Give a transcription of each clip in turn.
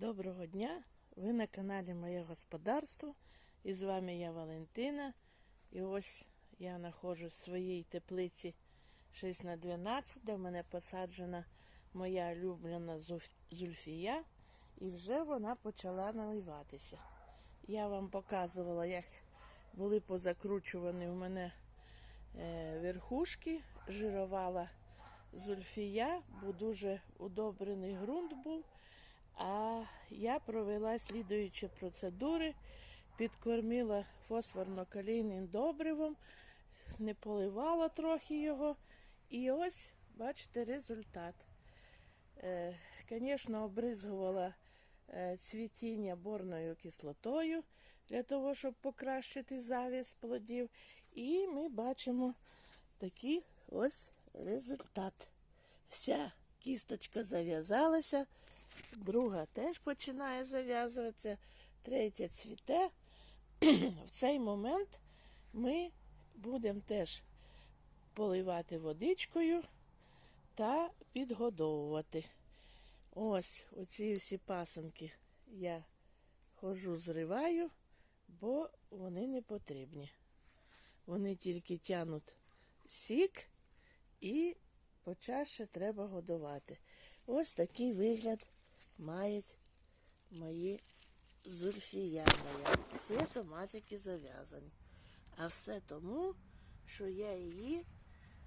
Доброго дня! Ви на каналі Моє Господарство. І з вами я Валентина. І ось я знаходжусь в своїй теплиці 6 на 12, де в мене посаджена моя улюблена зульфія. І вже вона почала наливатися. Я вам показувала, як були позакручувані у мене е, верхушки, жирувала зульфія, бо дуже удобрений ґрунт був. А я провела слідуючі процедури, підкормила фосфорно-калійним добривом, не поливала трохи його. І ось, бачите, результат. Звісно, обризгувала е, цвітіння борною кислотою для того, щоб покращити завіс плодів. І ми бачимо такий ось результат. Вся кісточка зав'язалася, друга теж починає зав'язуватися, третя цвіте. В цей момент ми будемо теж поливати водичкою та підгодовувати. Ось оці всі пасанки я хожу, зриваю, бо вони не потрібні. Вони тільки тянуть сік і почаще треба годувати. Ось такий вигляд мають мої зульфія моя. Всі томатики зав'язані. А все тому, що я її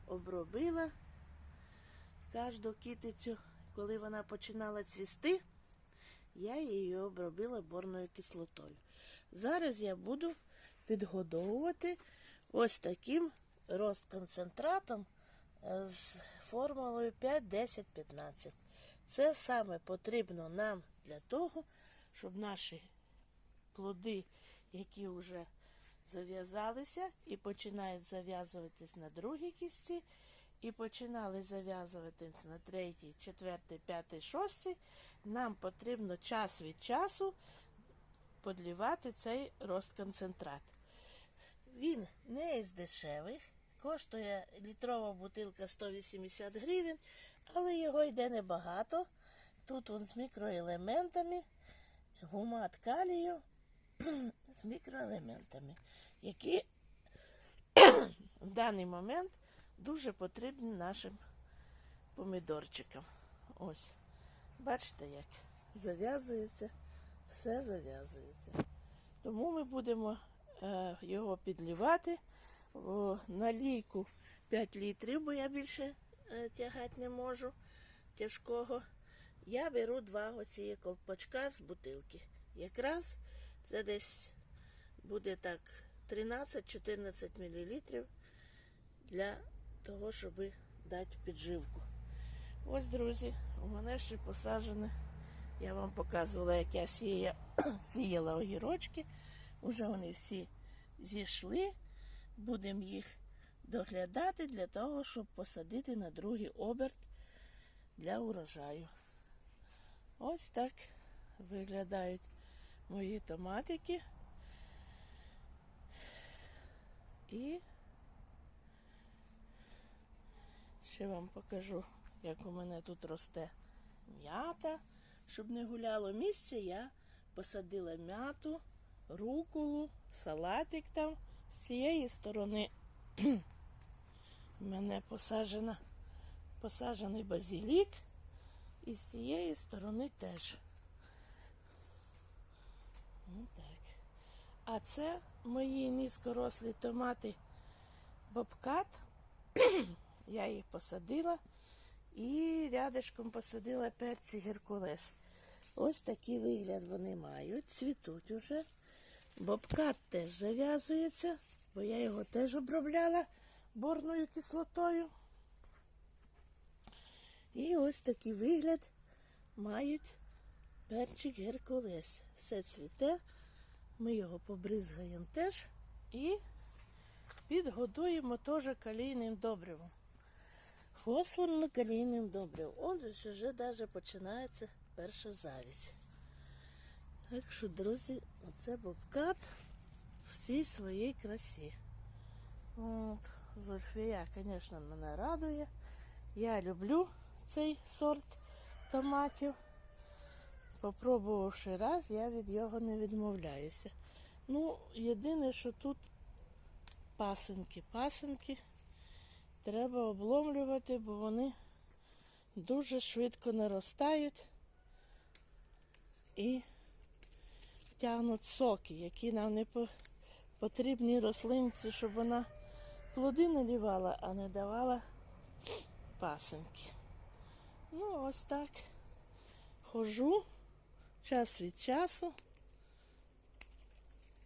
обробила кожну китицю, коли вона починала цвісти, я її обробила борною кислотою. Зараз я буду підгодовувати ось таким розконцентратом е, з формулою 5, 10, 15. Це саме потрібно нам для того, щоб наші плоди, які вже зав'язалися і починають зав'язуватись на другій кісті, і починали зав'язуватись на третій, четвертий, п'ятий, шостий, нам потрібно час від часу подлівати цей розконцентрат. Він не із дешевих, коштує літрова бутилка 180 гривень, але його йде небагато. Тут він з мікроелементами, гумат калію з мікроелементами, які в даний момент дуже потрібні нашим помідорчикам. Ось, бачите, як зав'язується, все зав'язується. Тому ми будемо е, його підлівати о, на лійку 5 літрів, бо я більше тягати не можу тяжкого. Я беру два оці колпачка з бутилки. Якраз це десь буде так 13-14 мл для того, щоб дати підживку. Ось, друзі, у мене ще посаджене. Я вам показувала, як я сіяла, сіяла огірочки. Уже вони всі зійшли. Будемо їх доглядати для того, щоб посадити на другий оберт для урожаю. Ось так виглядають мої томатики. І ще вам покажу, як у мене тут росте м'ята. Щоб не гуляло місце, я посадила м'яту, руколу, салатик там. З цієї сторони у мене посаджена, посаджений базилік. І з цієї сторони теж. Ну, так. А це мої низькорослі томати бобкат. Я їх посадила і рядишком посадила перці геркулес. Ось такий вигляд вони мають, цвітуть уже. Бобкат теж зав'язується, бо я його теж обробляла борною кислотою. І ось такий вигляд мають перчик Геркулес. Все цвіте, ми його побризгаємо теж і підгодуємо теж калійним добривом. Фосфорно-калійним добривом. Отже, вже навіть починається перша завість. Так що, друзі, оце бобкат всій своїй красі. От, Зульфія, звісно, мене радує. Я люблю цей сорт томатів. Попробувавши раз, я від його не відмовляюся. Ну, єдине, що тут пасинки. Пасинки треба обломлювати, бо вони дуже швидко наростають і тягнуть соки, які нам не потрібні рослинці, щоб вона плоди налівала, а не давала пасинки. Ну, ось так хожу час від часу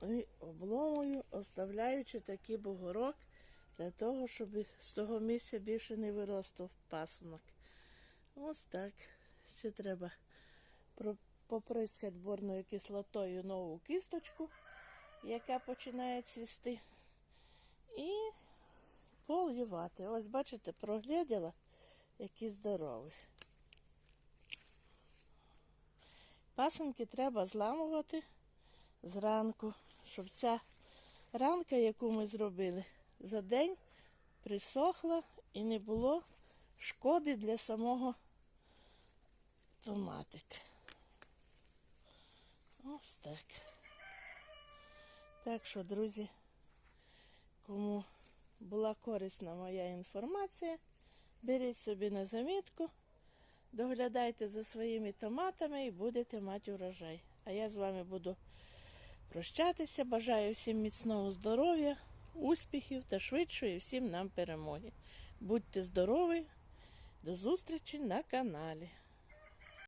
і обломую, оставляючи такий бугорок для того, щоб з того місця більше не виростав пасинок. Ось так. Ще треба поприскати борною кислотою нову кісточку, яка починає цвісти. І полювати. Ось, бачите, прогляділа, які здорові. Пасенки треба зламувати зранку, щоб ця ранка, яку ми зробили, за день присохла і не було шкоди для самого томатика. Ось так. Так що, друзі, кому була корисна моя інформація, беріть собі на замітку, доглядайте за своїми томатами і будете мати урожай. А я з вами буду прощатися. Бажаю всім міцного здоров'я, успіхів та швидшої всім нам перемоги. Будьте здорові! До зустрічі на каналі.